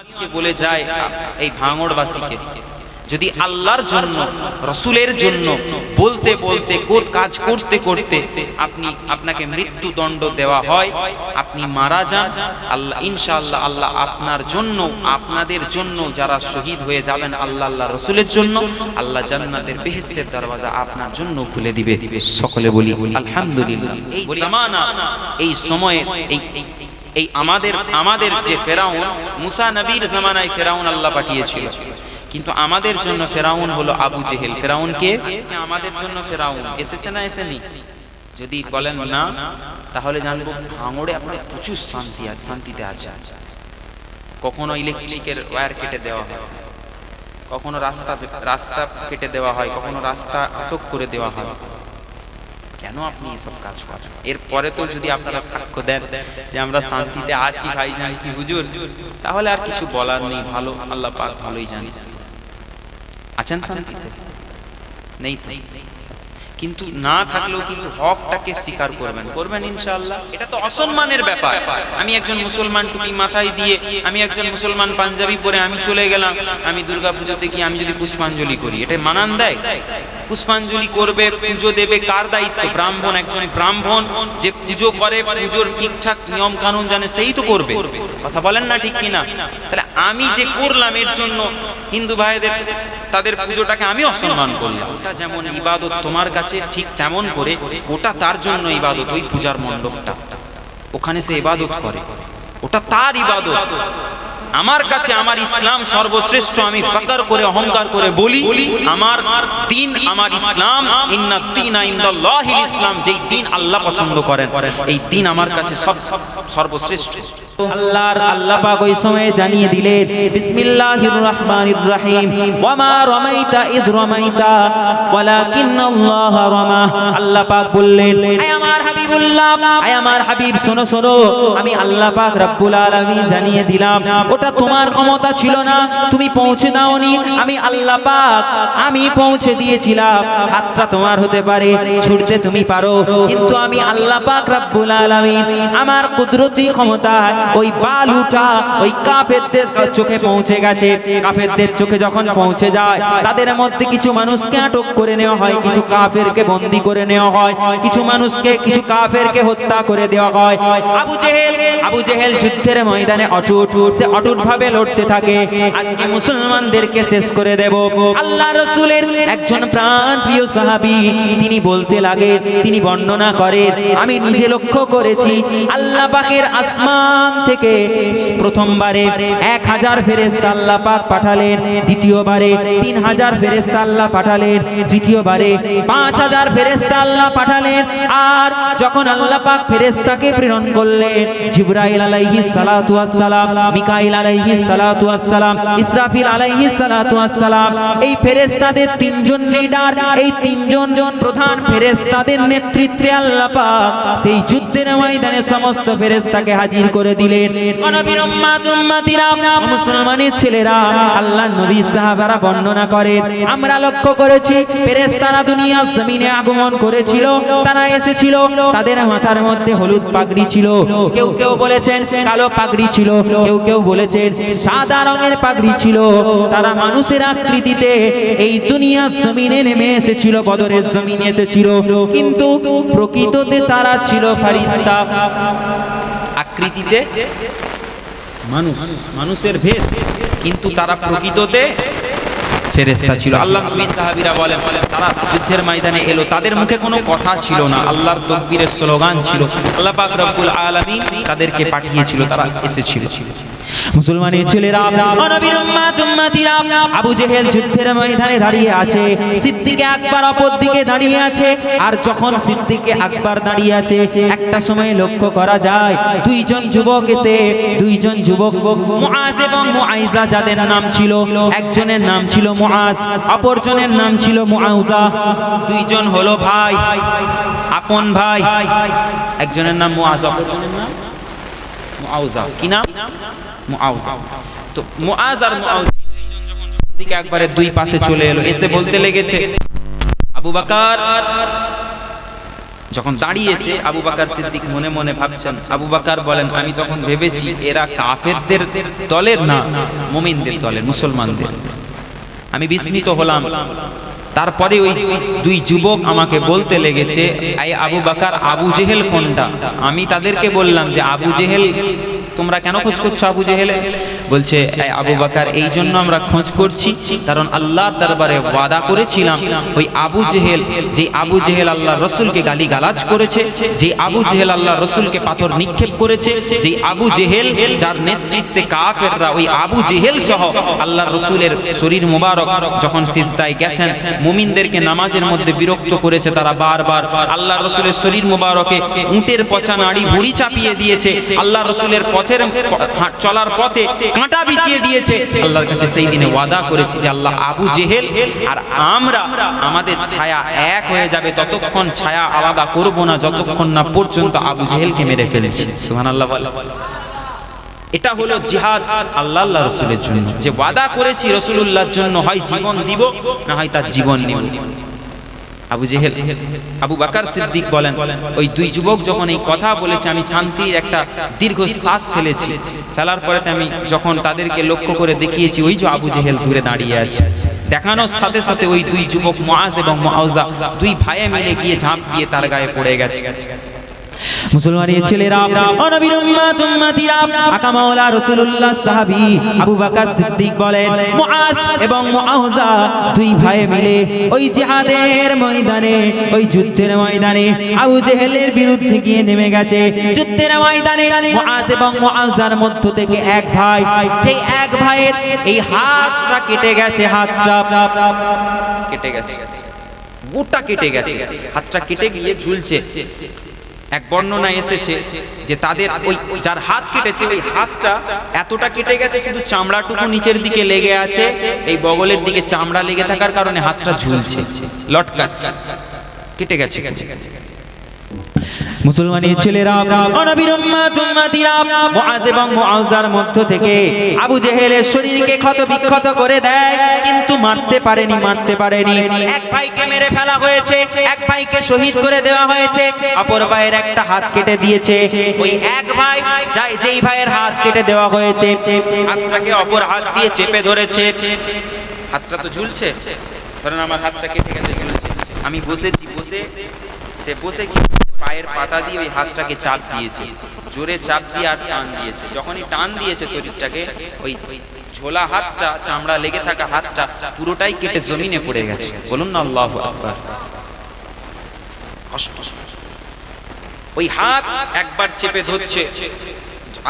আজকে বলে যায় এই ভাঙড়বাসীকে যদি আল্লাহর জন্য রসুলের জন্য বলতে বলতে কাজ করতে করতে আপনি আপনাকে মৃত্যুদণ্ড দেওয়া হয় আপনি মারা যান আল্লাহ ইনশাআল্লাহ আল্লাহ আপনার জন্য আপনাদের জন্য যারা শহীদ হয়ে যাবেন আল্লাহ আল্লাহ রসুলের জন্য আল্লাহ জান্নাতের বেহেস্তের দরওয়াজা আপনার জন্য খুলে দিবে। সকলে বলি আলহামদুলিল্লাহ। এই জামানা এই সময়ে এই এই- আমাদের আমাদের যে ফেরাউন, মুসা নবীর জামানায় ফেরাউন আল্লাহ পাঠিয়েছিল। কিন্তু আমাদের জন্য ফেরাউন হলো আবু জেহেল। ফেরাউন কে? আমাদের জন্য ফেরাউন। এসেছে না এসেনি? যদি বলেন না, তাহলে জানব ভাঙড়ে আপনার প্রচুর শান্তি আছে, শান্তিতে আছে। কখনো ইলেকট্রিকের ওয়্যার কেটে দেওয়া হয়। কখনো রাস্তা রাস্তা কেটে দেওয়া হয়, কখনো রাস্তা আটক করে দেওয়া হয়। কেন আপনি এসব কাজ করেন? এরপরে তো যদি আপনারা সাক্ষ্য দেন যে আমরা শান্তিতে আছি ভাই জান কি হুজুর তাহলে আর কিছু বলার নেই ভালো আল্লাহ পাক ভালোই জানি। আছেন শান্তিতে নেই তো? কিন্তু না থাকলেও কিন্তু হকটাকে স্বীকার করবেন। করবেন ইনশাআল্লাহ। এটা তো অসম্মানের ব্যাপার। আমি একজন মুসলমান টুপি মাথায় দিয়ে, আমি একজন মুসলমান পাঞ্জাবি পরে আমি চলে গেলাম, আমি দুর্গা পুজোতে গিয়ে আমি যদি পুষ্পাঞ্জলি করি, এটা মানান দেয় পুষ্পাঞ্জলি করবে, পুজো দেবে কার দায়িত্ব? ব্রাহ্মণ একজন ব্রাহ্মণ, যে পুজো করে, পুজোর ঠিকঠাক নিয়ম কানুন জানে, সেই তো করবে। কথা বলেন না ঠিক কিনা? তাহলে আমি যে করলাম এর জন্য হিন্দু ভাইদের তাদের পুজোটাকে আমি অসম্মান করলাম। ওটা যেমন ইবাদত তোমার কাছে ঠিক তেমন করে ওটা তার জন্য ইবাদত ওই পূজার মণ্ডপটা। ওখানে সে ইবাদত করে। ওটা তার ইবাদত। আমার কাছে আমার ইসলাম সর্বশ্রেষ্ঠ, আমি ফাকার করে, অহংকার করে বলি, আমার দিন আমার ইসলাম, ইন্না ইসলাম, যেই দিন আল্লাহ পছন্দ করেন, এই দিন আমার কাছে সব সর্বশ্রেষ্ঠ। আল্লাহর আল্লাহ পাক ওই সময়ে জানিয়ে বিসমিল্লাহির রহমানির রহিম রামাইতা ইদ রামাইতা, ওয়ালাকিন্নাল্লাহ রামা। আল্লাহ পাক বললেন আমার হাবিবুল্লাহ আমার হাবিব আমি আল্লাহ পাক রব্বুল আলামিন জানিয়ে দিলাম ওটা তোমার ক্ষমতা ছিল না। তুমি পৌঁছে দাওনি। আমি আল্লাহ পাক, আমি পৌঁছে দিয়েছিলাম। হাতটা তোমার হতে পারে, ছুটতে তুমি পারো। কিন্তু আমি আল্লাহ পাক রব্বুল আলামিন, আমার কুদরতি ক্ষমতা, ওই বালুটা, ওই কাফেরদের চোখে পৌঁছে গেছে। কাফেরদের চোখে যখন পৌঁছে যায়, তাদের মধ্যে কিছু মানুষকে আটক করে নেওয়া হয়, কিছু কাফেরকে বন্দি করে নেওয়া হয়, কিছু মানুষকে, কিছু কাফেরকে হত্যা করে দেওয়া হয়। আবু জেহেল আবু জেহেল যুদ্ধের ময়দানে অটুট, সে অটুট ভাবে লড়তে থাকে। আজকে মুসলমানদেরকে শেষ করে দেব। আল্লাহ রসুলের একজন প্রাণ প্রিয় সাহাবী, তিনি বলতে লাগে, তিনি বর্ণনা করেন আমি নিজে লক্ষ্য করেছি, আল্লাহ পাকের আসমান থেকে প্রথমবারে এক হাজার ফেরেস্তা আল্লাহ পাক পাঠালেন, দ্বিতীয়বারে তিন হাজার ফেরেস্তা আল্লাহ পাঠালেন, তৃতীয়বারে পাঁচ হাজার ফেরেস্তা আল্লাহ পাঠালেন, আর যখন আল্লাহ পাক ফেরেস্তাকে প্রেরণ করলেন, জিব্রাইল আলাইহিস সালাতু ওয়াস সালাম, মিকাইল আলাইহিস সালাতু আসসালাম ইসরাফিল আলাইহি সালাতু আসসালাম এই ফেরেশতাদের তিনজন লিডার এই তিনজন জন প্রধান ফেরেশতাদের নেতৃত্বে আল্লাহ পাক সেই মাথার মধ্যে হলুদ পাগড়ি ছিল। কেউ কেউ বলেছেন, কালো পাগড়ি ছিল। কেউ কেউ বলেছেন, সাদা রঙের পাগড়ি ছিল। তারা মানুষের আকৃতিতে এই দুনিয়ার জমিনে নেমে এসেছিল, বদরের জমিনে এসেছিল। কিন্তু প্রকৃততে তারা ছিল ফারিস্তা আকৃতিতে? মানুষ মানুষের ভেষ কিন্তু তারা প্রকৃততে ফেরেস্তা ছিল। আল্লাহ নবী সাহাবীরা বলেন তারা যুদ্ধের ময়দানে এলো। তাদের মুখে কোনো কথা ছিল না। আল্লাহর তকবীরের স্লোগান ছিল আল্লাহ পাক রব্বুল আলামিন তাদেরকে পাঠিয়েছিল তারা এসেছিল। মুসলমানের ছেলেরা নবীর উম্মাত উম্মাতিরা আবু জেহেল যুদ্ধের ময়দানে দাঁড়িয়ে আছে সিদ্দিকে আকবর অপর দিকে দাঁড়িয়ে আছে আর যখন সিদ্দিকে আকবর দাঁড়িয়ে আছে একটা সময় লক্ষ্য করা যায় দুইজন যুবক এসে দুইজন যুবক মুআজ এবং মুআইজা যাদের নাম ছিল একজনের নাম ছিল মুআজ অপরজনের নাম ছিল মুআউজা দুইজন হলো ভাই আপন ভাই একজনের নাম মুআজ অপরজনের নাম মুআউজা কি নাম? তো মুআজ আর দুইজন যখন দুই পাশে চলে এলো। এসে বলতে লেগেছে, আবু যখন দাঁড়িয়েছে, আবু বাকার সিদ্দিক মনে মনে ভাবছেন, আবু বাকার বলেন, আমি তখন ভেবেছি এরা কাফেরদের দলের না, মুমিনদের দলের, মুসলমানদের। আমি বিস্মিত হলাম। তারপরে ওই দুই যুবক আমাকে বলতে লেগেছে আবু বাকার, আবু জেহেল কোনটা? আমি তাদেরকে বললাম যে, আবু জেহেল তোমরা কেন খোঁজ করছ আবু জেহেলে? বলছে আবু বাকার, এই জন্য আমরা খোঁজ করছি, কারণ আল্লাহর দরবারে ওয়াদা করেছিলাম ওই আবু জেহেল, যে আবু জেহেল আল্লাহ রসুলকে গালি গালাজ করেছে, যে আবু জেহেল আল্লাহ রসুলকে পাথর নিক্ষেপ করেছে, যে আবু জেহেল, যার নেতৃত্বে কাফেররা ওই আবু জেহেল সহ আল্লাহ রসুলের শরীর মুবারক যখন সিজদায় গেছেন, মুমিনদেরকে নামাজের মধ্যে বিরক্ত করেছে, তারা বারবার আল্লাহ রসুলের শরীর মুবারকে উটের পচা নাড়ি ভুড়ি চাপিয়ে দিয়েছে আল্লাহ রসুলের পথের চলার পথে কাঁটা বিছিয়ে দিয়েছে। আল্লাহর কাছে সেই দিনে ওয়াদা করেছি যে আল্লাহ আবু জেহেল আর আমরা আমাদের ছায়া এক হয়ে যাবে ততক্ষণ ছায়া আলাদা করব না, যতক্ষণ না পর্যন্ত আবু জেহেলকে মেরে ফেলেছি। সুবহানাল্লাহ এটা হলো জিহাদ আল্লাহ আল্লাহ রসুলের জন্য। যে ওয়াদা করেছি রসুলুল্লাহর জন্য, হয় জীবন দিব না হয় তার জীবন নিব। আবু জেহেল। আবু বাকার সিদ্দিক বলেন, ওই দুই যুবক যখন এই কথা বলেছে, আমি শান্তির একটা দীর্ঘ শ্বাস ফেলেছি। ফেলার পরে আমি যখন তাদেরকে লক্ষ্য করে দেখিয়েছি, ওই যে আবু জেহেল দূরে দাঁড়িয়ে আছে। দেখানোর সাথে সাথে ওই দুই যুবক মাস এবং মাওজা দুই ভাইয়ে মিলে গিয়ে ঝাঁপ দিয়ে তার গায়ে পড়ে গেছে। মুসলমানের ছেলেরা অনবীর উম্মাত আকা মাওলা রাসূলুল্লাহ সাহাবী আবু বকর সিদ্দিক বলেন, মুআজ এবং মুআউজা দুই ভাই মিলে ওই জিহাদের ময়দানে, ওই যুদ্ধের ময়দানে আবু জেহেলের বিরুদ্ধে গিয়ে নেমে গেছে। যুদ্ধের ময়দানে মুআজ এবং মুআউজার মধ্য থেকে এক ভাই, সেই এক ভাইয়ের এই হাতটা কেটে গেছে, হাতটা কেটে গেছে, গোটা কেটে গেছে, হাতটা কেটে গিয়ে ঝুলছে। এক বর্ণনা এসেছে যে তাদের ওই যার হাত কেটেছে, ওই হাতটা এতটা কেটে গেছে শুধু চামড়াটুকু নিচের দিকে লেগে আছে। এই বগলের দিকে চামড়া লেগে থাকার কারণে হাতটা ঝুলছে, লটকাচ্ছে, কেটে গেছে। মুসলমানের ছেলেরা অনবীর মুআজ এবং মুআউজার মধ্য থেকে আবু জেহেলের শরীরকে ক্ষত বিক্ষত করে দেয় কিন্তু মারতে পারেনি মারতে পারেনি। এক ভাইকে মেরে ফেলা হয়েছে এক ভাইকে শহীদ করে দেওয়া হয়েছে অপর ভাইয়ের একটা হাত কেটে দিয়েছে। ওই এক ভাই যাই যেই ভাইয়ের হাত কেটে দেওয়া হয়েছে হাতটাকে অপর হাত দিয়ে চেপে ধরেছে। হাতটা তো ঝুলছে। ধরেন আমার হাতটা কেটে গেছে ঝুলছে। আমি বসেছি বসে সে বসে কি পায়ের পাতা দিয়ে ওই হাতটাকে চাপ দিয়েছে। জোরে চাপ দিয়ে আর টান দিয়েছে। যখনই টান দিয়েছে শরীরটাকে, ওই ঝোলা হাতটা, চামড়া লেগে থাকা হাতটা পুরোটাই কেটে জমিনে পড়ে গেছে। বলুন না আল্লাহ আকবার। কষ্ট। ওই হাত একবার চেপে ধরছে।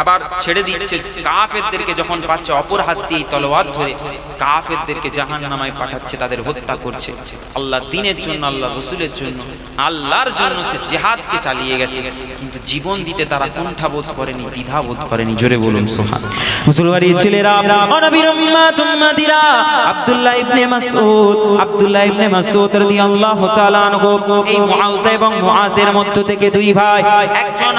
আবার ছেড়ে দিচ্ছে। কাফেরদেরকে যখন পাচ্ছে অপর হাত দিয়ে তলোয়ার ধরে, কাফেরদেরকে জাহান নামায় পাঠাচ্ছে, তাদের হত্যা করছে। আল্লাহ দিনের জন্য, আল্লাহ রসুলের জন্য, আল্লাহর জন্য সে জেহাদকে চালিয়ে গেছে। কিন্তু জীবন দিতে তারা কুণ্ঠাবোধ করেনি, দ্বিধাবোধ করেনি। জোরে বলুন সোহান মুসলমানের ছেলেরা আব্দুল্লাহ ইবনে আব্দুল্লাহ ইবনে তাআলা আনহু, এই মুআউজা এবং মুআজের মধ্য থেকে দুই ভাই, একজন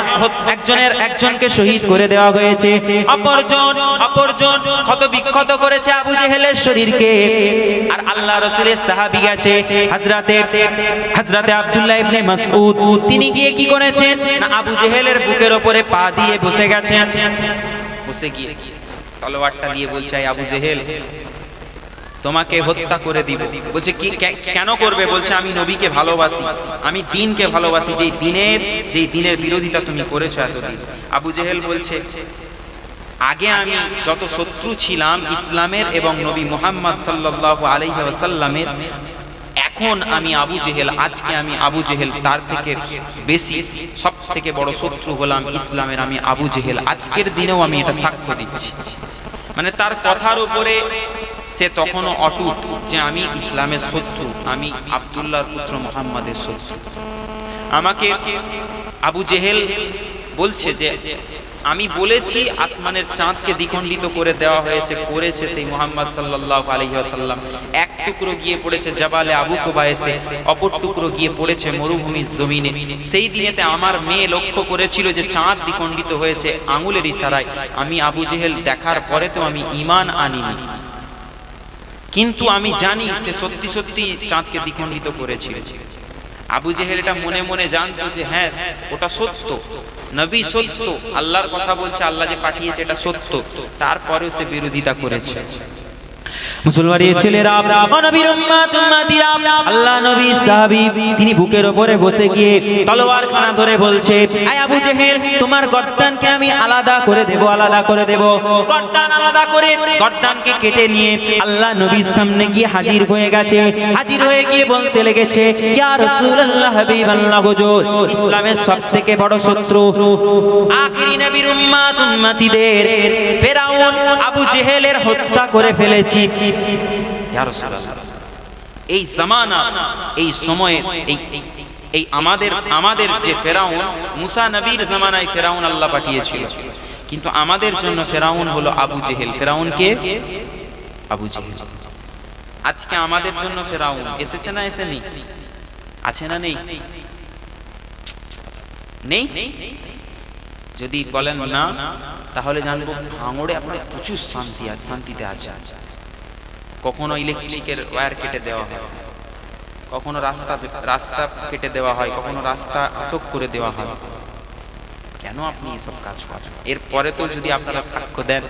একজনের একজনকে শহীদ করে দেওয়া হয়েছে। অপরজন অপরজন ক্ষত বিক্ষত করেছে আবু জেহেলের শরীরকে। আর আল্লাহ রাসূলের সাহাবী গেছে হযরতে হযরতে আব্দুল্লাহ ইবনে মাসউদ। তিনি গিয়ে কি করেছেন? আবু জেহেলের বুকের উপরে পা দিয়ে বসে গেছে বসে গিয়ে তলোয়ারটা দিয়ে বলছে আবু জেহেল তোমাকে হত্যা করে দিব। বলছে কি কেন করবে? বলছে আমি নবীকে ভালোবাসি। আমি দিনকে ভালোবাসি। যেই দিনের যেই দিনের বিরোধিতা তুমি করেছ এতদিন। আবু জেহেল বলছে আগে আমি যত শত্রু ছিলাম ইসলামের এবং নবী মুহাম্মদ সাল্লাল্লাহু আলাইহি ওয়াসাল্লামের এখন আমি আবু জেহেল আজকে আমি আবু জেহেল তার থেকে বেশি সব থেকে বড় শত্রু হলাম ইসলামের। আমি আবু জেহেল আজকের দিনেও আমি এটা সাক্ষ্য দিচ্ছি। মানে তার কথার উপরে সে তখনও অটুট যে আমি ইসলামের শত্রু, আমি আব্দুল্লাহর পুত্র মোহাম্মদের শত্রু। আমাকে আবু জেহেল বলছে যে, আমি বলেছি আসমানের চাঁদকে দ্বিখণ্ডিত করে দেওয়া হয়েছে, করেছে সেই মোহাম্মদ সাল্লাল্লাহু আলাইহি ওয়াসাল্লাম। এক টুকরো গিয়ে পড়েছে জাবালে আবু কুবায়েসে অপর টুকরো গিয়ে পড়েছে মরুভূমির জমিনে। সেই দিনেতে আমার মেয়ে লক্ষ্য করেছিল যে চাঁদ দ্বিখণ্ডিত হয়েছে আঙুলের ইশারায়। আমি আবু জেহেল দেখার পরে তো আমি ঈমান আনিনি। কিন্তু আমি জানি সে সত্যি সত্যি চাঁদকে দ্বিখণ্ডিত করেছিল। আবু জেহেল এটা মনে মনে জানতো যে হ্যাঁ ওটা সত্য। নবী সত্য। আল্লাহর কথা বলছে আল্লাহ যে পাঠিয়েছে এটা সত্য। তারপরেও সে বিরোধিতা করেছে। মুসলমানের ছেলেরা নবীর উম্মাত, উম্মাতিরা, আল্লাহ নবী সাহাবী, তিনি বুকের উপরে বসে গিয়ে তলোয়ার খানা ধরে বলছে, আয় আবু জেহেল, তোমার গর্দানকে আমি আলাদা করে দেব, আলাদা করে দেব। গর্দান আলাদা করে, গর্দানকে কেটে নিয়ে আল্লাহ নবীর সামনে গিয়ে হাজির হয়ে গেছে। হাজির হয়ে গিয়ে বলতে লেগেছে, ইয়া রাসূলুল্লাহ, হাবিবাল্লাহ, হুজুর, ইসলামের সবথেকে বড় শত্রু, আখিরি নবীর উম্মাত, উম্মাতিদের, ফেরাউন, আবু জেহেলের হত্যা করে ফেলেছি। এই জামানা, এই সময়ে, এই আমাদের আমাদের যে ফেরাউন, মুসা নবীর জামানায় ফেরাউন আল্লাহ পাঠিয়েছিল। কিন্তু আমাদের জন্য ফেরাউন হলো আবু জেহেল। ফেরাউন কে? আবু জেহেল। আজকে আমাদের জন্য ফেরাউন এসেছে না এসেনি? আছে না নেই? নেই? যদি বলেন না, তাহলে জানব ভাঙড়ে আপনার প্রচুর শান্তি আছে, শান্তিতে আছে আছে। কখনো ইলেকট্রিকের ওয়্যার কেটে দেওয়া হয়। কখনো রাস্তা রাস্তা কেটে দেওয়া হয় কখনো রাস্তা আটক করে দেওয়া হয়। কেন আপনি এসব কাজ করেন? এরপরে তো যদি আপনারা সাক্ষ্য দেন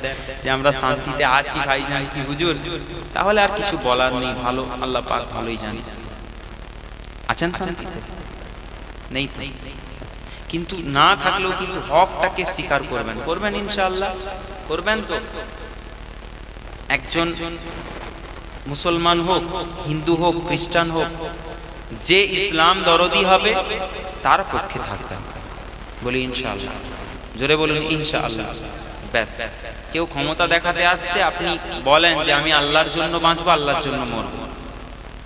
যে আমরা শান্তিতে আছি ভাইজান কি হুজুর তাহলে আর কিছু বলার নেই ভালো আল্লাহ পাক ভালোই জানি। আছেন শান্তিতে নেই তো? কিন্তু না থাকলেও কিন্তু হকটাকে স্বীকার করবেন। করবেন ইনশাআল্লাহ? করবেন তো? একজন মুসলমান হোক, হিন্দু হোক, খ্রিস্টান হোক, যে ইসলাম দরদি হবে, তার পক্ষে থাকতে হবে। বলি ইনশাআল্লাহ। জোরে বলুন, ইনশাআল্লাহ। ব্যাস। কেউ ক্ষমতা দেখাতে আসছে, আপনি বলেন যে আমি আল্লাহর জন্য বাঁচবো, আল্লাহর জন্য মরবো।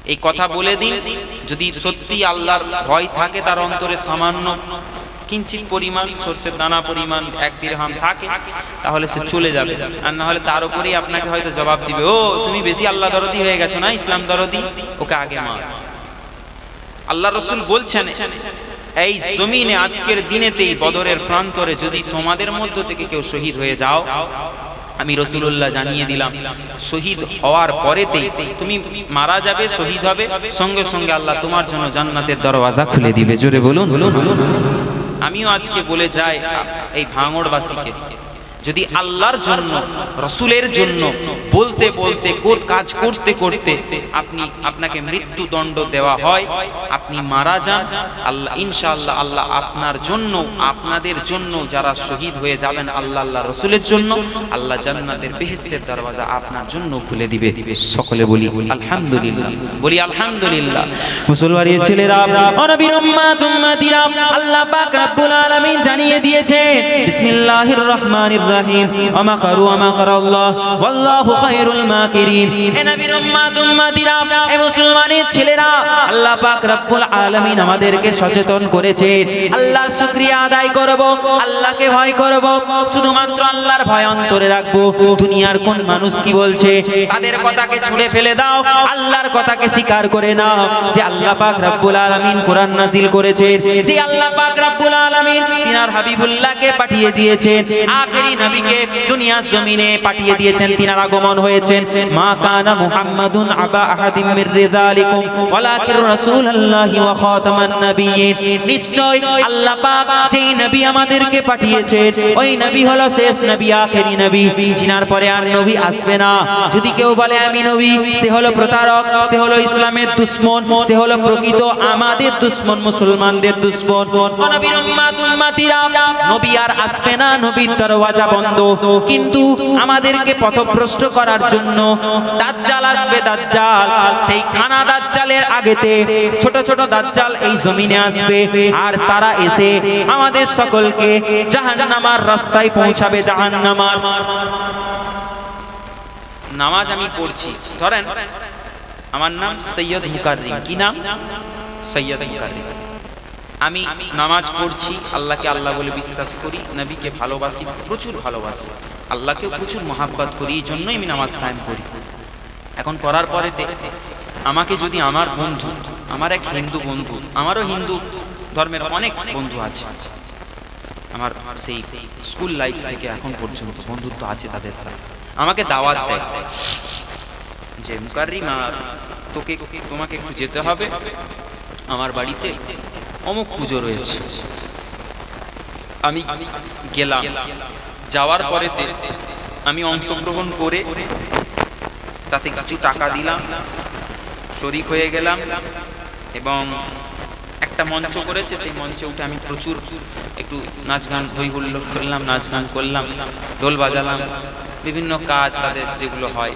এই কথা বলে দিন, যদি সত্যি আল্লাহর ভয় থাকে, তার অন্তরে সামান্য কিঞ্চিত পরিমাণ, সর্ষের দানা পরিমাণ, এক দিরহাম থাকে, তাহলে সে চলে যাবে। আর না হলে তার উপরেই আপনাকে হয়তো জবাব দিবে, ও, তুমি বেশি আল্লাহ দরদি হয়ে গেছো না, ইসলাম দরদি? ওকে আগে মার। আল্লাহ রসুল বলছেন, এই জমিনে আজকের দিনেতেই বদরের প্রান্তরে যদি তোমাদের মধ্য থেকে কেউ শহীদ হয়ে যাও, আমি রসুল্লাহ জানিয়ে দিলাম, শহীদ হওয়ার পরেতেই তুমি মারা যাবে, শহীদ হবে, সঙ্গে সঙ্গে আল্লাহ তোমার জন্য জান্নাতের দরওয়াজা খুলে দিবে। জোরে বলুন। আমিও আজকে বলে যাই এই ভাঙড়বাসীকে। যদি আল্লাহর জন্য রসুলের জন্য বলতে বলতে কোত কাজ করতে করতে আপনি আপনাকে মৃত্যুদণ্ড দেওয়া হয় আপনি মারা যান আল্লাহ ইনশাআল্লাহ আল্লাহ আপনার জন্য আপনাদের জন্য যারা শহীদ হয়ে যাবেন আল্লাহ আল্লাহ রসুলের জন্য আল্লাহ জান্নাতের বেহেস্তের দরওয়াজা আপনার জন্য খুলে দিবে। দিবে সকলে বলি আলহামদুলিল্লাহ। বলি আলহামদুলিল্লাহ। মুসলমানের ছেলেরা আল্লাহ পাক রব্বুল আলামিন জানিয়ে দিয়েছেন বিসমিল্লাহির রহমানির ওয়া মাকারু ওয়া মাকারাল্লাহ ওয়াল্লাহু খায়রুল মাকিরিন। এ নবীর উম্মাত, উম্মাতিরা, এ মুসলমানের ছেলেরা, আল্লাহ পাক রব্বুল আলামিন আমাদেরকে সচেতন করেছে আল্লাহ শুকরিয়া আদায় করব, আল্লাহকে ভয় করব, শুধুমাত্র আল্লাহর ভয় অন্তরে রাখব। দুনিয়ার কোন মানুষ কি বলছে? তাদের কথাকে ছুঁড়ে ফেলে দাও, আল্লাহর কথাকে স্বীকার করে নাও। যে আল্লাহ পাক রব্বুল আলামিন কোরআন নাজিল করেছে যে আল্লাহ পাক রব্বুল আলামিন তিনার হাবিবুল্লাহকে পাঠিয়ে দিয়েছেন। আখেরি নবীকে দুনিয়ার জমিনে পাঠিয়ে দিয়েছেন, তিনার আগমন হয়েছেন মা কানা মুহাম্মাদুন আবা আহাদিম মির রিজালিকুম ওয়ালাকিন রাসূলুল্লাহি ওয়া খাতামান নাবিয়্যিন নিশ্চয় আল্লাহ পাক যেই নবী আমাদেরকে পাঠিয়েছেন, ওই নবী হলো শেষ নবী, আখেরি নবী। জিনার পরে আর নবী আসবে না। যদি কেউ বলে, আমি নবী সে হলো প্রতারক, সে হলো ইসলামের দুশ্মন, সে হলো প্রকৃত আমাদের দুশ্মন, মুসলমানদের দুশ্মন। নবীর উম্মাত উম্মাতিরা নবী আর আসবে না, নবীর দরওয়াজা বন্ধ। কিন্তু আমাদেরকে পথভ্রষ্ট করার জন্য দাজ্জাল আসবে দাজ্জাল। সেই খানা দাজ্জালের আগেতে ছোট ছোট দাজ্জাল এই জমিনে আসবে। আর তারা এসে আমাদের সকলকে জাহান্নামার রাস্তায় পৌঁছাবে জাহান্নামার। নামাজ আমি পড়ছি। ধরেন, আমার নাম সৈয়দ মুকাররিম। কি নাম? সৈয়দ মুকাররিম। আমি নামাজ পড়ছি, আল্লাহকে আল্লাহ বলে বিশ্বাস করি, নবীকে ভালোবাসি, প্রচুর ভালোবাসি। আল্লাহকেও প্রচুর মহাব্বত করি, এই জন্যই আমি নামাজ কায়েম করি। এখন করার পরেতে আমাকে যদি আমার বন্ধু, আমার এক হিন্দু বন্ধু, আমারও হিন্দু ধর্মের অনেক বন্ধু আছে, আমার সেই স্কুল লাইফ থেকে এখন পর্যন্ত বন্ধুত্ব আছে তাদের সাথে। আমাকে দাওয়াত দেয় যে, মুকাররিম আর তোকে, তোমাকে একটু যেতে হবে। আমার বাড়িতে অমুক পুজো রয়েছে। আমি গেলাম। যাওয়ার পরেতে আমি অংশগ্রহণ করে তাতে কিছু টাকা দিলাম। শরিক হয়ে গেলাম এবং একটা মঞ্চ করেছে। সেই মঞ্চে উঠে আমি প্রচুর একটু নাচ গান হই হুল্লোড় করলাম, নাচ গান করলাম, ঢোল বাজালাম, বিভিন্ন কাজ তাদের যেগুলো হয়,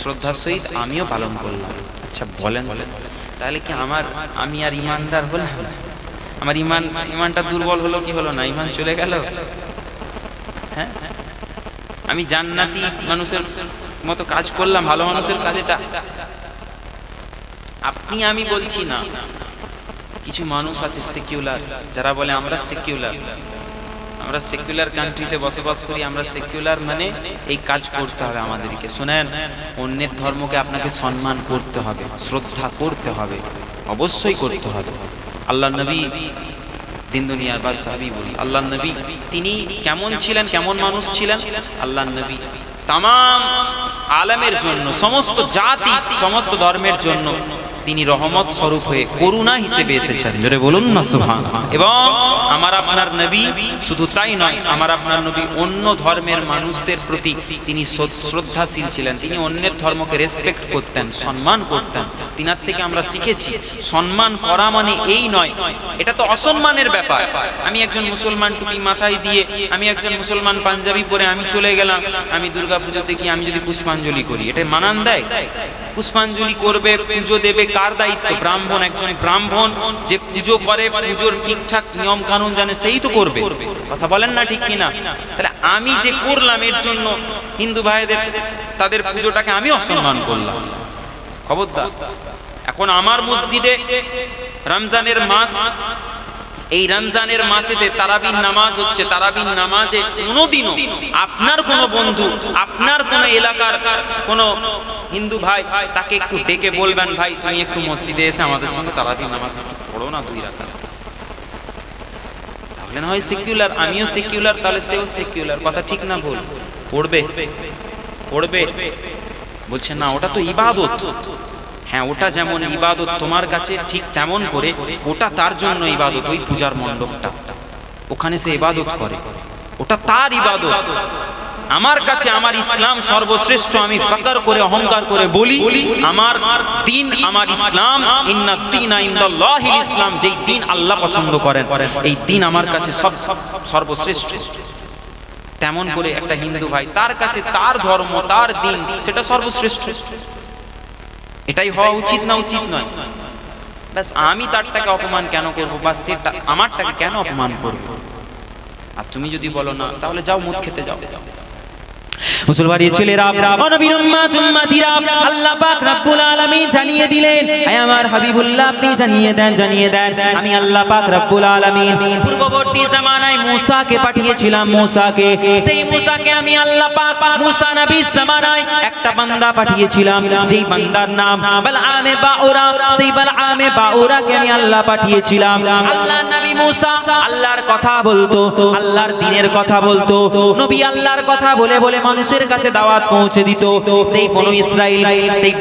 শ্রদ্ধার সহিত আমিও পালন করলাম। আচ্ছা বলেন তাহলে কি আমার, আমি আর ইমানদার হলাম? আমার ইমান, ইমানটা দুর্বল হলো কি হলো না? ইমান চলে গেল? হ্যাঁ? আমি জান্নাতি মানুষের মতো কাজ করলাম, ভালো মানুষের কাজ এটা। আপনি আমি বলছি না, কিছু মানুষ আছে সেকিউলার যারা বলে আমরা সেকিউলার আমরা সেকুলার কান্ট্রিতে বসবাস করি, আমরা সেকুলার মানে এই কাজ করতে হবে আমাদেরকে। শুনেন, অন্যের ধর্মকে আপনাকে সম্মান করতে হবে, শ্রদ্ধা করতে হবে, অবশ্যই করতে হবে। আল্লাহ নবী, দিন দুনিয়ার বাদ সাহাবি বলি। আল্লাহ নবী, তিনি কেমন ছিলেন, কেমন মানুষ ছিলেন? আল্লাহ নবী তাম আলমের জন্য, সমস্ত জাতি, সমস্ত ধর্মের জন্য তিনি রহমত স্বরূপ হয়ে করুণা হিসেবে এসেছেন। জোরে বলুন না, সুবহান। এবং আমার আপনার নবী শুধু তাই নয়, আমার আপনার নবী অন্য ধর্মের মানুষদের প্রতি তিনি শ্রদ্ধাশীল ছিলেন। তিনি অন্যের ধর্মকে রেসপেক্ট করতেন, সম্মান করতেন। তিনার থেকে আমরা শিখেছি, সম্মান করা মানে এই নয়, এটা তো অসম্মানের ব্যাপার। আমি একজন মুসলমান টুপি মাথায় দিয়ে, আমি একজন মুসলমান পাঞ্জাবি পরে আমি চলে গেলাম, আমি দুর্গা পুজোতে গিয়ে আমি যদি পুষ্পাঞ্জলি করি, এটা মানান দেয়? পুষ্পাঞ্জলি করবে, পুজো দেবে, কার দায়িত্ব? ব্রাহ্মণ একজন ব্রাহ্মণ, যে পুজো করে, পুজোর ঠিকঠাক নিয়ম কানুন জানে, সেই তো করবে। কথা বলেন না ঠিক কিনা? তাহলে আমি যে করলাম, এর জন্য হিন্দু ভাইদের, তাদের পুজোটাকে আমি অসম্মান করলাম। খবরদার, এখন আমার মসজিদে রমজানের মাস এই রমজানের মাসেতে তারাবিন নামাজ হচ্ছে তারাবিন নামাজে কোনোদিনও আপনার কোনো বন্ধু, আপনার কোনো এলাকার কোনো হিন্দু ভাই তাকে একটু ডেকে বলবেন, ভাই, তুমি একটু মসজিদে এসে আমাদের সঙ্গে তারাবিন নামাজ একটু পড়ো না দুই রাখা তাহলে না হয় সেকুলার আমিও সেকুলার তাহলে সেও সেকুলার কথা ঠিক না ভুল? পড়বে? পড়বে? বলছে, না, ওটা তো ইবাদত। হ্যাঁ ওটা যেমন ইবাদত তোমার কাছে ঠিক তেমন করে ওটা তার জন্য ইবাদত ওই পূজার মণ্ডপটা। ওখানে সে ইবাদত করে। ওটা তার ইবাদত। আমার কাছে আমার ইসলাম সর্বশ্রেষ্ঠ আমি ফকর করে অহংকার করে বলি আমার দিন আমার ইসলাম ইন্না দিনা ইন্দাল্লাহিল ইসলাম যেই দিন আল্লাহ পছন্দ করেন এই দিন আমার কাছে সব সর্বশ্রেষ্ঠ। তেমন করে একটা হিন্দু ভাই তার কাছে তার ধর্ম তার দিন সেটা সর্বশ্রেষ্ঠ। এটাই হওয়া উচিত না উচিত নয়। ব্যাস, আমি তারটাকে অপমান কেন করব? বা সেটা আমারটাকে কেন অপমান করব? আর তুমি যদি বলো না, তাহলে যাও মুখ খেতে যাও। মুসলমানের ছেলেরা নবীর উম্মাত উম্মাতিরা আল্লাহ পাক রব্বুল আলামিন জানিয়ে দিলেন হে আমার হাবিবুল্লাহ আপনি জানিয়ে দেন জানিয়ে দেন আমি আল্লাহ পাক রব্বুল আলামিন পূর্ববর্তী জামানায় মূসাকে পাঠিয়েছিলাম মূসাকে। সেই মূসাকে আমি আল্লাহ পাক মূসা নবীর জামানায় একটা বান্দা পাঠিয়েছিলাম যেই বান্দার নাম বালআমে বাউরা। সেই বালআমে বাউরাকে আমি আল্লাহ পাঠিয়েছিলাম। আল্লাহ নবী মূসা আল্লাহর কথা বলতো আল্লাহর দিনের কথা বলতো। নবী আল্লাহর কথা বলে বলে মানুষের কাছে দাওয়াত পৌঁছে দিত। সেই বনু ইসরাইল, সেই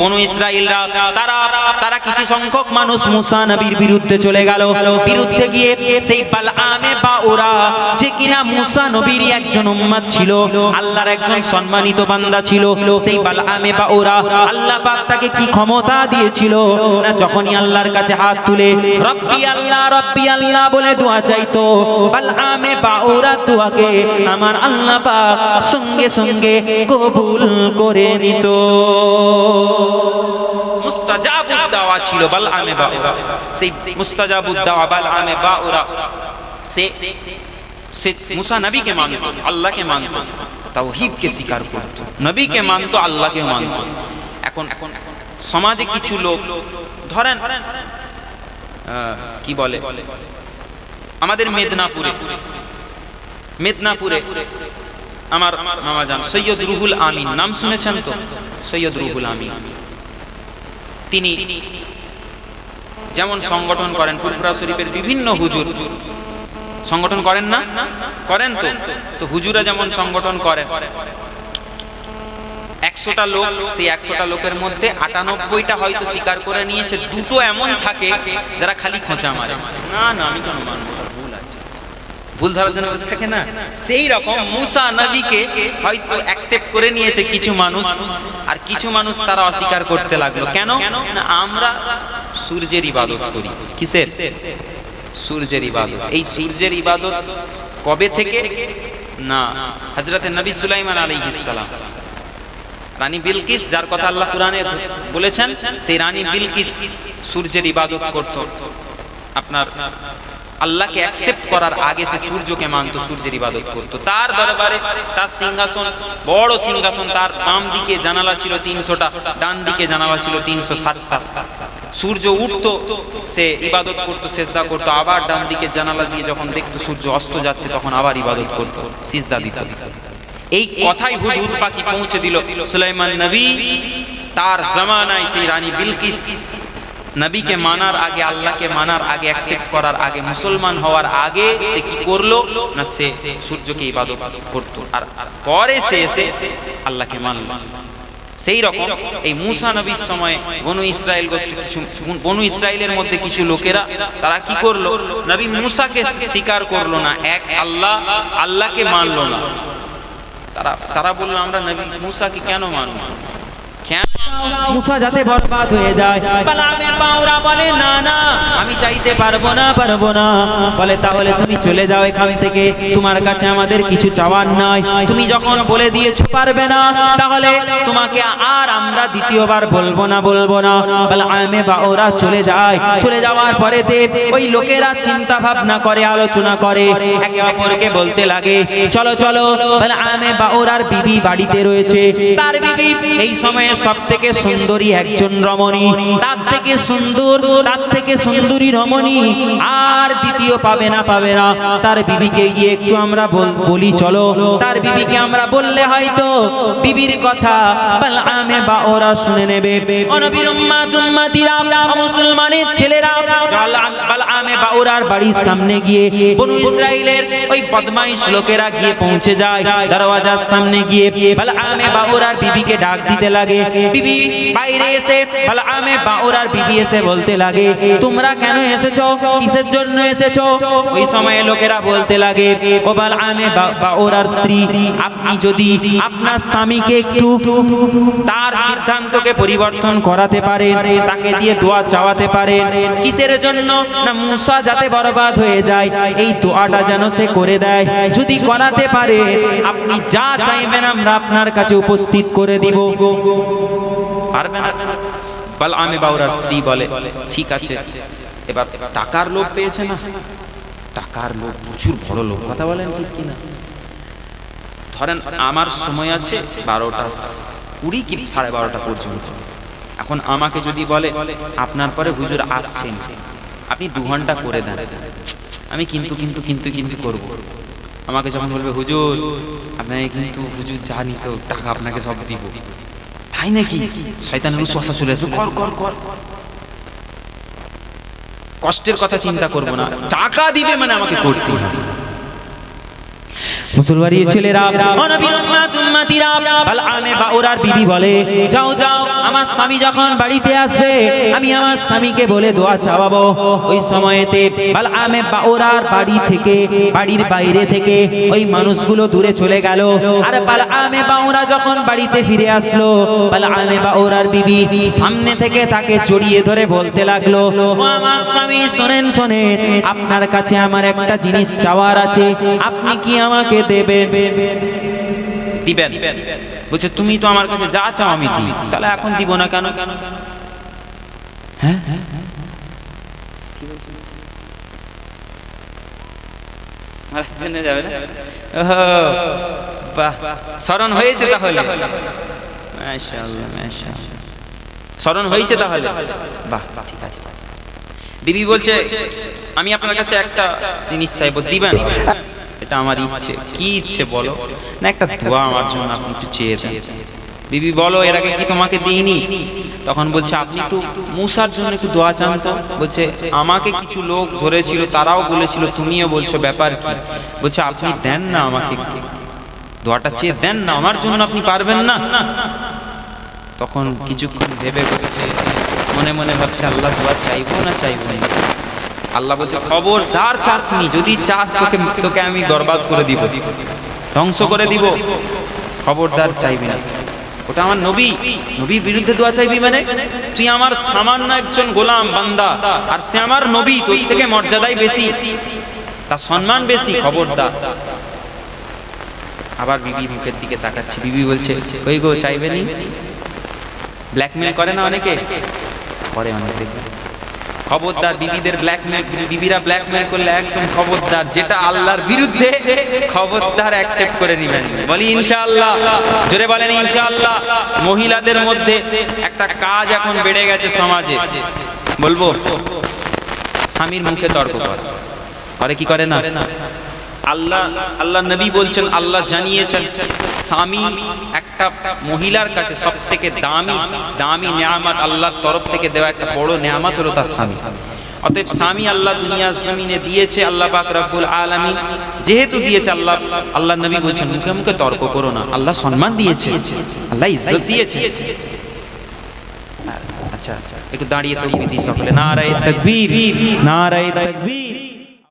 বনু ইসরাইলরা, তারা তারা কিছু সংখ্যক মানুষ মুসা নবীর বিরুদ্ধে চলে গেল। বিরুদ্ধে গিয়ে সেই বালআমে বাউরা যে কিনা মুসা নবীরই একজন উম্মত ছিল, আল্লাহর একজন সম্মানিত বান্দা ছিল, সেই বালআমে বাউরা আল্লাহ পাক তাকে কি ক্ষমতা দিয়েছিল? না যখনই আল্লাহর কাছে হাত তুলে, রব্বি আল্লাহ রব্বি আল্লাহ বলে দোয়া চাইতো বালআমে বাউরা দোয়াকে আমার আল্লাহ পাক সঙ্গে সঙ্গে কবুল করে নিত। নবীকে মানত, আল্লাহকে মানত সমাজে কিছু লোক, ধরেন কি বলে? আমাদের মেদিনীপুরে মেদিনীপুরে আমার মামা জান সৈয়দ রুহুল আমিন, নাম শুনেছেন তো? সৈয়দ রুহুল আমিন। তিনি যেমন সংগঠন করেন ফুরফুরা শরীফের বিভিন্ন হুজুর। সংগঠন করেন না? করেন তো? তো হুজুরা যেমন সংগঠন করেন একশোটা লোক, সেই একশোটা লোকের মধ্যে আটানব্বইটা হয়তো স্বীকার করে নিয়েছে। দুটো এমন থাকে যারা খালি খোঁচা মারে। না না, আমি কেন মানবো ভুল ধরার জন্য বসে থাকে না? সেই রকম মুসা নবীকে হয়তো অ্যাকসেপ্ট করে নিয়েছে কিছু মানুষ, আর কিছু মানুষ তারা অস্বীকার করতে লাগল। কেন? না, আমরা সূর্যের ইবাদত করি। কিসের? সূর্যের ইবাদত। এই সূর্যের ইবাদত কবে থেকে? না হজরতে নবী সুলাইমান আলাইহিস সালাম। রানী বিলকিস, যার কথা আল্লাহ কোরআনে বলেছেন, সেই রানী বিলকিস সূর্যের ইবাদত করত। আপনার আল্লাহকে অ্যাকসেপ্ট করার আগে সে সূর্যকে মানত, সূর্যের ইবাদত করত। তার দরবারে তার সিংহাসন, বড় সিংহাসন, তার বাম দিকে জানালা ছিল তিনশোটা, ডান দিকে জানালা ছিল তিনশো ষাটটা। সূর্য উঠতো, সে ইবাদত করতো, সেজদা করতো, আবার ডান দিকে জানালা দিয়ে যখন দেখতো সূর্য অস্ত যাচ্ছে, তখন আবার ইবাদত করতো, সিজদা দিত। এই কথাই হুদহুদ পাখি পৌঁছে দিল সুলাইমান নবী। তার জামানায় সেই রানী বিলকিস নবীকে মানার আগে, আল্লাহকে মানার আগে অ্যাকসেপ্ট করার আগে, মুসলমান হওয়ার আগে সে কি করল? না, সে সূর্যকে ইবাদত করত। আর পরে সে এসে আল্লাহকে মানল। সেই রকম এই মুসা নবীর সময় বনু ইসরায়েল কিছু বনু ইসরায়েলের মধ্যে কিছু লোকেরা, তারা কি করল? নবী মুসাকে স্বীকার করল না, এক আল্লাহ, আল্লাহকে মানলো না। তারা তারা বলল, আমরা নবী মুসাকে কেন মানব? মুসা যাতে বরবাদ হয়ে যায়। বালামের বাউরা বলে দ্বিতীয়বার বলব না বলব না। বলে আমে চলে যায়। চলে যাওয়ার পরেতে ওই লোকেরা চিন্তা ভাবনা করে, আলোচনা করে। একে অপরকে বলতে লাগে, চলো চলো। বলে আমে বাউরার বিবি বাড়িতে রয়েছে। তার বিবি এই সময়ে থেকে সুন্দরী একজন রমণী। তার থেকে সুন্দর, তার থেকে সুন্দরী রমণী আর দ্বিতীয় পাবে না পাবে না। তার বিবিকে গিয়ে একটু আমরা বলি চলো। তার বিবিকে আমরা বললে হয়তো বিবির কথা বা ওরা শুনে নেবে। মুসলমানের ছেলেরা বাড়ির সামনে গিয়ে ওই লোকেরা গিয়ে পৌঁছে যায়। দরওয়াজার সামনে গিয়ে বল, আমে বা ওরার বিবিকে ডাক দিতে লাগে। বিবি, বাইরে এসে, বল, আমে বিবি এসে বলতে লাগে, তোমরা কেন এসেছ? কিসের জন্য এসেছ? ওই সময়ে লোকেরা বলতে লাগে, ও বল, আমে বা- বা স্ত্রী। আপনি যদি আপনার স্বামীকে একটু তার সিদ্ধান্তকে পরিবর্তন করাতে পারেন, তাকে দিয়ে দোয়া চাওয়াতে পারেন, কিসের জন্য? না, মুসা যাতে বরবাদ হয়ে যায়, এই দোয়াটা যেন সে করে দেয়। যদি করাতে পারে, আপনি যা চাইবেন, আমরা আপনার কাছে উপস্থিত করে দিব। পারবে না। বল, আমি বাউরার স্ত্রী বলে। ঠিক আছে। এবার টাকার লোভ পেয়েছে না? টাকার লোভ প্রচুর বড় লোভ। কথা বলেন ঠিক কিনা? ধরেন আমার সময় আছে বারোটা কুড়ি কি সাড়ে বারোটা পর্যন্ত। এখন আমাকে যদি বলে, আপনার পরে হুজুর আসছেন। আপনি দু ঘণ্টা করে দেন। আমি কিন্তু কিন্তু কিন্তু কিন্তু করব। আমাকে যখন বলবে, হুজুর, আপনাকে কিন্তু হুজুর জানি তো টাকা আপনাকে সব দিব। তাই নাকি? শয়তানের উসওয়াসা চলে আসবে। কর কর কর। কষ্টের কথা চিন্তা করব না। টাকা দিবে মানে আমাকে করতে হবে। মুসলমানের ছেলেরা অনবীর উম্মাতিরা বল আমে বা বিবি বলে যাও যাও আমার স্বামী যখন বাড়িতে আসবে আমি আমার স্বামীকে বলে দোয়া চাওয়াবো। ওই সময়েতে বল আমে বা বাড়ি থেকে বাড়ির বাইরে থেকে ওই মানুষগুলো দূরে চলে গেল। আর বল আমে বা ওরা যখন বাড়িতে ফিরে আসলো বল আমে বা ওরার বিবি সামনে থেকে তাকে জড়িয়ে ধরে বলতে লাগল আমার স্বামী শোনেন শোনেন আপনার কাছে আমার একটা জিনিস চাওয়ার আছে। আপনি কি আমাকে দিবেন। বলছে তুমি তো আমার কাছে যা চাও আমি দিই। তাহলে এখন দিব না কেন? কেন হ্যাঁ মারার যাবে না? বাহ। স্মরণ হয়েছে তাহলে। মাশাআল্লাহ মাশাআল্লাহ। স্মরণ হয়েছে তাহলে। বাহ ঠিক আছে। বিবি বলছে আমি আপনার কাছে একটা জিনিস চাইব। দিবেন? এটা আমার ইচ্ছে। কি ইচ্ছে বলো? না, একটা দোয়া আমার জন্য আপনি একটু চেয়ে দেন। বিবি, বলো, এর আগে কি তোমাকে দিইনি? তখন বলছে, আপনি একটু মুসার জন্য একটু দোয়া চান তো। বলছে, আমাকে কিছু লোক ধরেছিল, তারাও বলেছিল, তুমিও বলছো, ব্যাপার কি? বলছে, আপনি দেন না আমাকে। দোয়াটা চেয়ে দেন না, আমার জন্য আপনি পারবেন না। তখন কিছুক্ষণ ভেবে বলছে, মনে মনে ভাবছে, আল্লাহ দোয়া চাইব না চাইব না। আল্লাহ বলছে খবরদার চাসনি যদি চাস তোকে তোকে আমি বরবাদ করে দিব। ধ্বংস করে দিব। খবরদার চাইবি না। ওটা আমার নবী। নবীর বিরুদ্ধে দোয়া চাইবি মানে তুই আমার সামান্য একজন গোলাম বান্দা আর সে আমার নবী তোর থেকে মর্যাদাই বেশি। তার সম্মান বেশি খবরদার। আবার বিবি মুখের দিকে তাকাচ্ছে। বিবি বলছে ওই গো চাইবে নি? ব্ল্যাকমেল করে না অনেকে? করে অনেকে খবরদার বিবিদের ব্ল্যাকমেল বিবিরা ব্ল্যাকমেল করলে একদম খবরদার, যেটা আল্লাহর বিরুদ্ধে খবরদার অ্যাকসেপ্ট করে নেবেন। বলি ইনশাআল্লাহ, জোরে বলেন ইনশাআল্লাহ। মহিলাদের মধ্যে একটা কাজ এখন বেড়ে গেছে সমাজে। বলব, স্বামীর মুখে তর্ক করা কি করে না? আল্লাহ আল্লাহ নবী বলছেন, আল্লাহ জানিয়েছেন, স্বামী একটা মহিলার কাছে সব থেকে দামি দামি নেয়ামত আল্লাহর তরফ থেকে দেওয়া একটা বড় নেয়ামত হলো তার স্বামী। অতএব স্বামী আল্লাহ দুনিয়ার জমিনে দিয়েছে আল্লাহ পাক রব্বুল আলামিন, যেহেতু দিয়েছে আল্লাহ আল্লাহ নবী বলছেন, মুখে মুখে তর্ক করো না, আল্লাহ সম্মান দিয়েছে, আল্লাহ ইজ্জত দিয়েছে। আচ্ছা আচ্ছা একটু দাঁড়িয়ে দিই সকলে, নারায়ে তাকবীর নারায়ে তাকবীর।